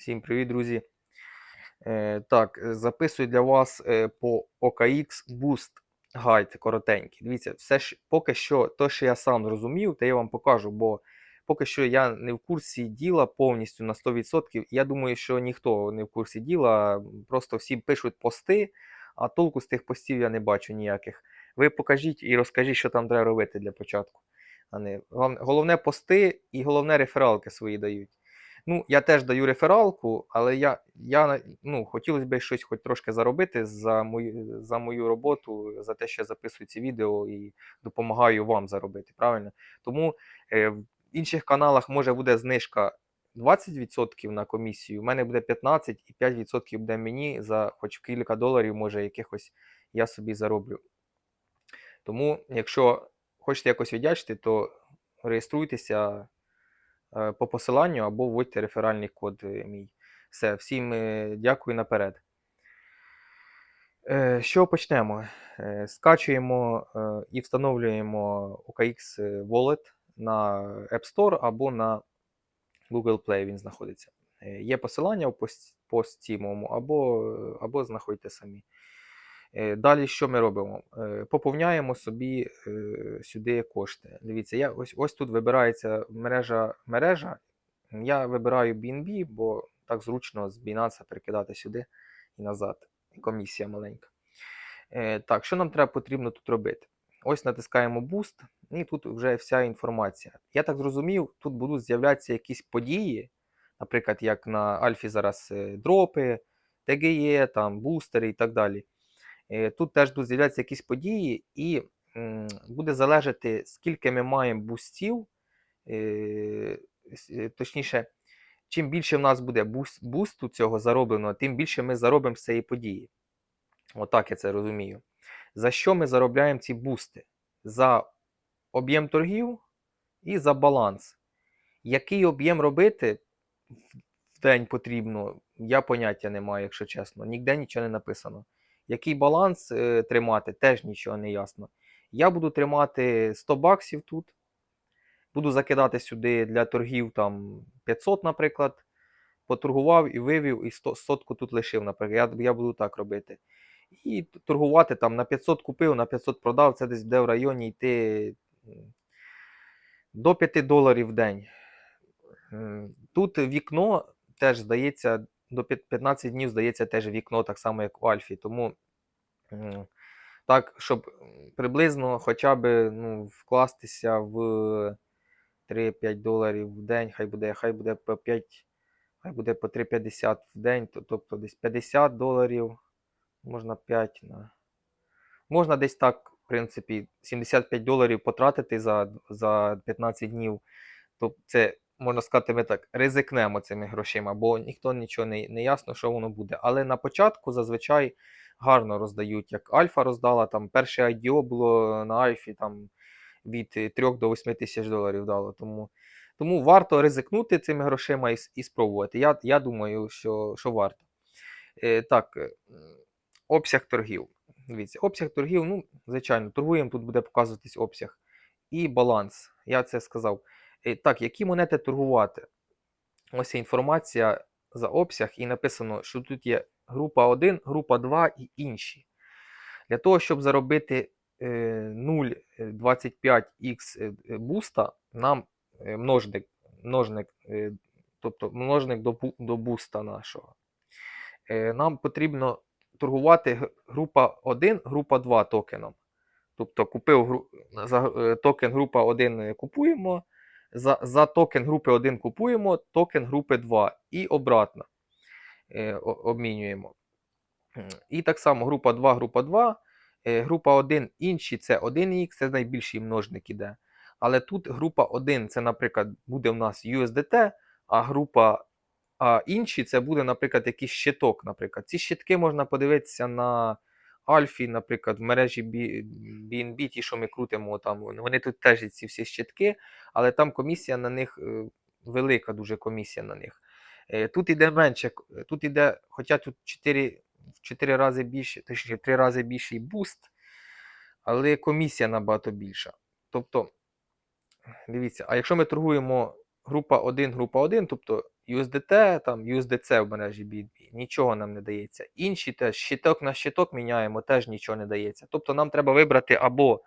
Всім привіт, друзі. Е, так, е, записую для вас е, по OKX Boost гайд коротенький. Дивіться, все ж поки що, то, що я сам зрозумів, те я вам покажу, бо поки що я не в курсі діла повністю на 100%. Я думаю, що ніхто не в курсі діла, просто всі пишуть пости, а толку з тих постів я не бачу ніяких. Ви покажіть і розкажіть, що там треба робити для початку. А не, головне пости і головне рефералки свої дають. Ну, я теж даю рефералку, але я, я ну, хотілося б щось хоч трошки заробити за мою, за мою роботу, за те, що я записую ці відео і допомагаю вам заробити. Правильно? Тому е, в інших каналах може буде знижка 20% на комісію, у мене буде 15% і 5% буде мені за хоч кілька доларів, може, якихось я собі зароблю. Тому, якщо хочете якось віддячити, то реєструйтеся по посиланню або вводьте реферальний код е, мій. Все, всім е, дякую наперед. Е, Що почнемо? Е, Скачуємо е, і встановлюємо OKX Wallet на App Store або на Google Play він знаходиться. Е, Є посилання пост- пості або, або знаходьте самі. Е, Далі що ми робимо? Е, Поповняємо собі е, сюди кошти. Дивіться, я ось, ось тут вибирається мережа, мережа. Я вибираю BNB, бо так зручно з Binance перекидати сюди і назад. Комісія маленька. Так, що нам треба потрібно тут робити? Ось натискаємо Boost, і тут вже вся інформація. Я так зрозумів, тут будуть з'являтися якісь події, наприклад, як на Альфі зараз дропи, ТГЄ, там, бустери і так далі. Е, Тут теж будуть з'являтися якісь події, і буде залежати, скільки ми маємо бустів, е, е, точніше, чим більше в нас буде бусту цього заробленого, тим більше ми заробимо з цієї події. Отак я це розумію. За що ми заробляємо ці бусти? За об'єм торгів і за баланс. Який об'єм робити в день потрібно, я поняття не маю, якщо чесно. Ніде нічого не написано. Який баланс е, тримати, теж нічого не ясно. Я буду тримати 100 баксів тут. Буду закидати сюди для торгів там 500, наприклад. Поторгував і вивів, і 100, сотку тут лишив, наприклад. Я, я буду так робити. І торгувати там на 500 купив, на 500 продав. Це десь буде в районі йти до 5 доларів в день. Тут вікно теж здається, до 15 днів здається теж вікно, так само, як у Альфі. Тому так, щоб приблизно хоча б ну, вкластися в 3-5 доларів в день, хай буде, хай буде по 5, хай буде по 3,50 в день, то- тобто десь 50 доларів, можна 5 на. Можна десь так, в принципі, 75 доларів потратити за, за 15 днів. Тобто це, можна сказати, ми так ризикнемо цими грошима, бо ніхто нічого не, не ясно, що воно буде. Але на початку зазвичай гарно роздають, як Альфа роздала, там перше IDO було на Альфі там від 3 до 8 тисяч доларів дало. Тому, тому варто ризикнути цими грошима і, і спробувати. Я, я думаю, що, що варто. Е, так, е, обсяг торгів. Дивіться, обсяг торгів, ну, звичайно, торгуємо, тут буде показуватись обсяг. І баланс. Я це сказав. Е, Так, які монети торгувати? Ось інформація за обсяг, і написано, що тут є група 1, група 2 і інші. Для того, щоб заробити е, 0,25х буста, нам е, множник, множник, е, тобто множник до, до буста нашого. Е, Нам потрібно торгувати група 1, група 2 токеном. Тобто купив е, токен група 1 купуємо, за, за токен групи 1 купуємо, токен групи 2 і обратно е, обмінюємо. І так само група 2, група 2, е, група 1 інші це 1х, це найбільший множник іде. Але тут група 1 це, наприклад, буде в нас USDT, а група а інші це буде, наприклад, якийсь щиток. Наприклад. Ці щитки можна подивитися на Альфі, наприклад, в мережі BNB, ті, що ми крутимо, там, вони тут теж ці всі щитки, але там комісія на них е, велика, дуже комісія на них. Е, Тут іде менше, тут іде, хоча тут 4, в 4 рази більше, точніше, в 3 рази більший буст, але комісія набагато більша. Тобто, дивіться, а якщо ми торгуємо група 1, група 1, тобто USDT, там USDC в мережі BNB, нічого нам не дається. Інші теж щиток на щиток міняємо, теж нічого не дається. Тобто нам треба вибрати або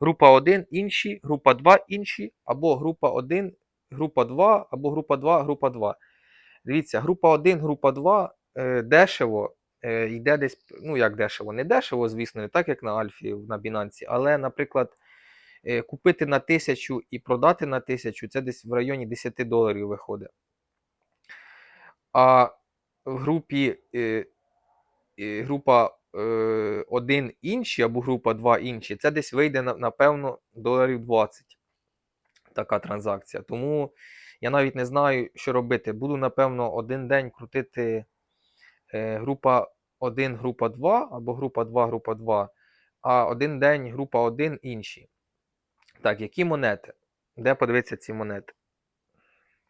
група 1 інші, група 2 інші, або група 1, група 2, або група 2, група 2. Дивіться, група 1, група 2 е, дешево е, йде десь, ну як дешево, не дешево, звісно, не так як на Альфі на Binance, але, наприклад, е, купити на 1000 і продати на 1000 це десь в районі 10 доларів виходить. А групі е, е, група е, 1 інші або група 2 інші, це десь вийде, на- напевно, доларів 20 така транзакція. Тому я навіть не знаю, що робити. Буду, напевно, один день крутити е, група 1, група 2, або група 2, група 2, а один день група 1 інші. Так, які монети? Де подивитися ці монети?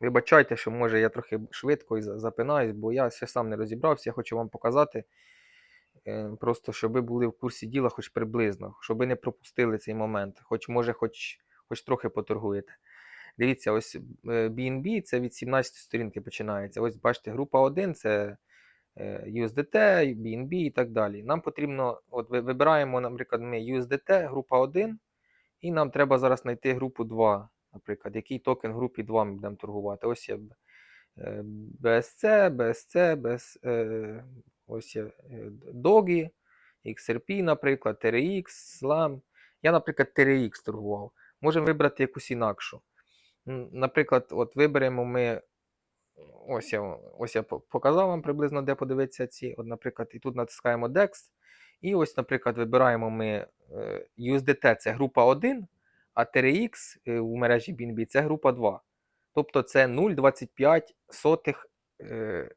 Вибачайте, що може я трохи швидко запинаюсь, бо я ще сам не розібрався. Я хочу вам показати, е, просто щоб ви були в курсі діла, хоч приблизно, щоб ви не пропустили цей момент, хоч може, хоч, хоч трохи поторгуєте. Дивіться, ось е, BNB це від 17 сторінки починається. Ось бачите, група 1 це е, USDT, BNB і так далі. Нам потрібно, от вибираємо, наприклад, ми USDT, група 1, і нам треба зараз знайти групу 2, наприклад, який токен групі 2 ми будемо торгувати. Ось є е, BSC, BSC, BS, е, ось є е, Dogi, XRP, наприклад, TRX, SLAM. Я, наприклад, TRX торгував. Можемо вибрати якусь інакшу. Наприклад, от виберемо ми. Ось я, ось я показав вам приблизно, де подивитися ці. От, наприклад, і тут натискаємо DEX. І ось, наприклад, вибираємо ми USDT це група 1, а TRX е, у мережі BNB це група 2. Тобто це 0,25 сотих е,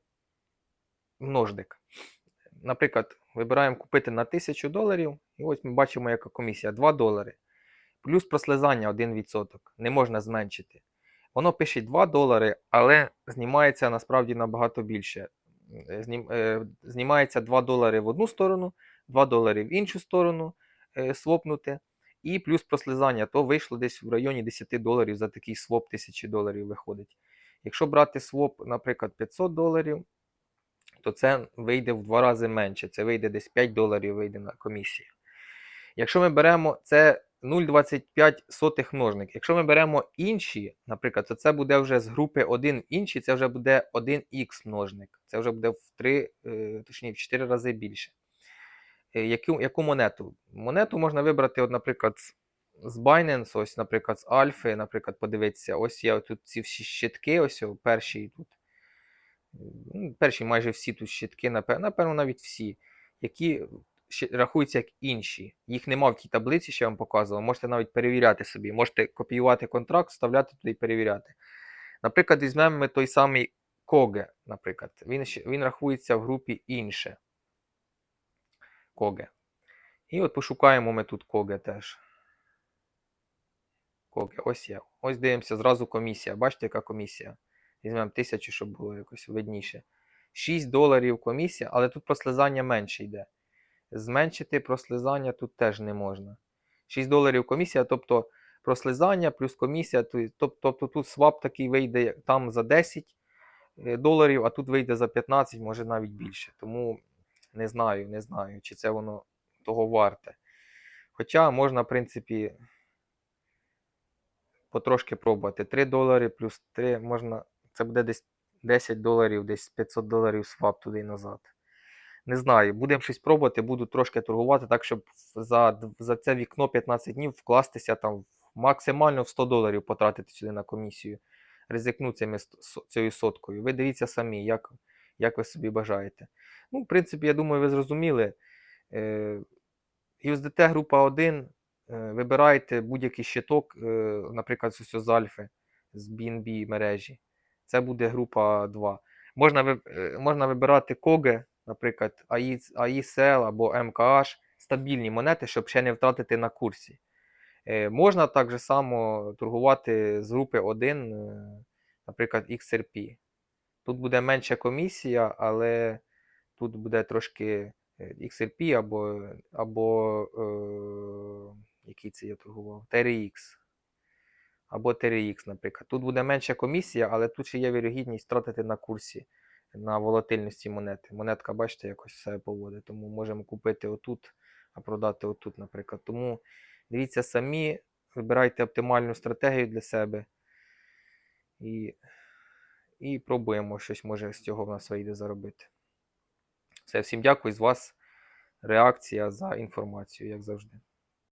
множник. Наприклад, вибираємо купити на 1000 доларів, і ось ми бачимо, яка комісія 2 долари. Плюс прослизання 1%. Не можна зменшити. Воно пише 2 долари, але знімається насправді набагато більше. Е, Знім, знімається 2 долари в одну сторону, 2 долари в іншу сторону свопнути. І плюс прослизання, то вийшло десь в районі 10 доларів за такий своп 1000 доларів виходить. Якщо брати своп, наприклад, 500 доларів, то це вийде в два рази менше. Це вийде десь 5 доларів вийде на комісію. Якщо ми беремо це 0,25 сотих множник. Якщо ми беремо інші, наприклад, то це буде вже з групи 1 інші, це вже буде 1х множник. Це вже буде в 3, е, точніше в 4 рази більше. Е, Яку, яку монету? Монету можна вибрати, от, наприклад, з- Binance, ось, наприклад, з Альфи, наприклад, подивитися. Ось є тут ці всі щитки, ось перші тут. ну, Перші майже всі тут щитки, напевно, навіть всі, які рахуються як інші. Їх нема в тій таблиці, що я вам показував. Можете навіть перевіряти собі. Можете копіювати контракт, вставляти туди і перевіряти. Наприклад, візьмемо ми той самий Коге, наприклад. Він, він рахується в групі інше. Коге. І от пошукаємо ми тут Коге теж. Коге, ось є. Ось дивимося, зразу комісія. Бачите, яка комісія? Візьмемо 1000, щоб було якось видніше. 6 доларів комісія, але тут прослизання менше йде. Зменшити прослизання тут теж не можна. 6 доларів комісія, тобто прослизання плюс комісія, то- тобто тут свап такий вийде там за 10 е, доларів, а тут вийде за 15, може навіть більше. Тому не знаю, не знаю, чи це воно того варте. Хоча можна, в принципі, потрошки пробувати. 3 долари плюс 3 можна. Це буде десь 10 доларів, десь 500 доларів свап туди і назад. Не знаю, будемо щось пробувати, буду трошки торгувати, так, щоб за, за це вікно 15 днів вкластися там максимально в 100 доларів потратити сюди на комісію. Ризикну цими, цією соткою. Ви дивіться самі, як, як ви собі бажаєте. Ну, в принципі, я думаю, ви зрозуміли. Е, USDT група 1. е, Вибирайте будь-який щиток, е, наприклад, з Альфи, з BNB мережі. Це буде група 2. Можна, можна вибирати Коге, наприклад, AI, AISL або MKH, стабільні монети, щоб ще не втратити на курсі. Можна так само торгувати з групи 1, е, наприклад, XRP. Тут буде менша комісія, але тут буде трошки е, XRP або, або е, який це я торгував? TRX. або TRX, наприклад. Тут буде менша комісія, але тут ще є вірогідність втратити на курсі на волатильності монети. Монетка, бачите, якось себе поводить. Тому можемо купити отут, а продати отут, наприклад. Тому дивіться самі, вибирайте оптимальну стратегію для себе. І, і пробуємо щось, може, з цього в нас вийде заробити. Все, всім дякую з вас. Реакція за інформацію, як завжди.